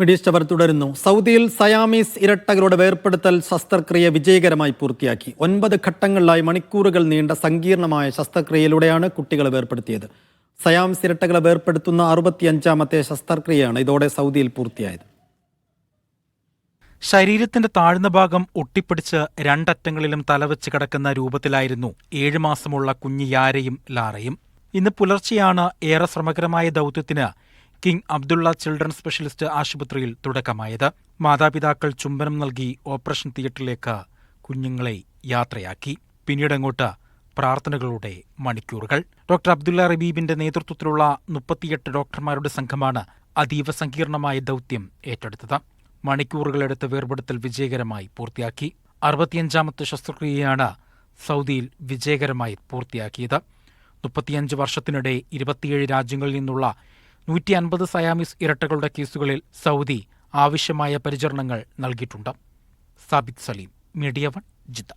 മിഡീസ് ചവർ തുടരുന്നു. സൗദിയിൽ സയാമീസ് ഇരട്ടകളുടെ വേർപ്പെടുത്തൽ ശസ്ത്രക്രിയ വിജയകരമായി പൂർത്തിയാക്കി. ഒൻപത് ഘട്ടങ്ങളിലായി മണിക്കൂറുകൾ നീണ്ട സങ്കീർണമായ ശസ്ത്രക്രിയയിലൂടെയാണ് കുട്ടികളെ വേർപ്പെടുത്തിയത്. സയാംസ് ഇരട്ടകളെ വേർപ്പെടുത്തുന്ന അറുപത്തിയഞ്ചാമത്തെ ശസ്ത്രക്രിയയാണ് ഇതോടെ സൗദിയിൽ പൂർത്തിയായത്. ശരീരത്തിന്റെ താഴ്ന്ന ഭാഗം ഒട്ടിപ്പിടിച്ച് രണ്ടറ്റങ്ങളിലും തലവെച്ച് കിടക്കുന്ന രൂപത്തിലായിരുന്നു ഏഴു മാസമുള്ള കുഞ്ഞ് യാരയും ലാറയും. ഇന്ന് പുലർച്ചെയാണ് ഏറെ ശ്രമകരമായ ദൗത്യത്തിന് കിങ് അബ്ദുള്ള ചിൽഡ്രൻ സ്പെഷ്യലിസ്റ്റ് ആശുപത്രിയിൽ തുടക്കമായത്. മാതാപിതാക്കൾ ചുംബനം നൽകി ഓപ്പറേഷൻ തിയേറ്ററിലേക്ക് കുഞ്ഞുങ്ങളെ യാത്രയാക്കി. പിന്നീടങ്ങോട്ട് പ്രാർത്ഥനകളുടെ മണിക്കൂറുകൾ. ഡോക്ടർ അബ്ദുള്ള റബീബിന്റെ നേതൃത്വത്തിലുള്ള മുപ്പത്തിയെട്ട് ഡോക്ടർമാരുടെ സംഘമാണ് അതീവ സങ്കീർണമായ ദൗത്യം ഏറ്റെടുത്തത്. മണിക്കൂറുകളെടുത്ത് വേർപെടുത്തൽ വിജയകരമായി പൂർത്തിയാക്കി. അറുപത്തിയഞ്ചാമത്തെ ശസ്ത്രക്രിയയാണ് സൗദിയിൽ വിജയകരമായി പൂർത്തിയാക്കിയത്. മുപ്പത്തിയഞ്ച് വർഷത്തിനിടെ ഇരുപത്തിയേഴ് രാജ്യങ്ങളിൽ നിന്നുള്ള നൂറ്റി അൻപത് സയാമിസ് ഇരട്ടകളുടെ കേസുകളിൽ സൗദി ആവശ്യമായ പരിചരണങ്ങൾ നൽകിയിട്ടുണ്ട്. Sabith Saleem media one Jeddah.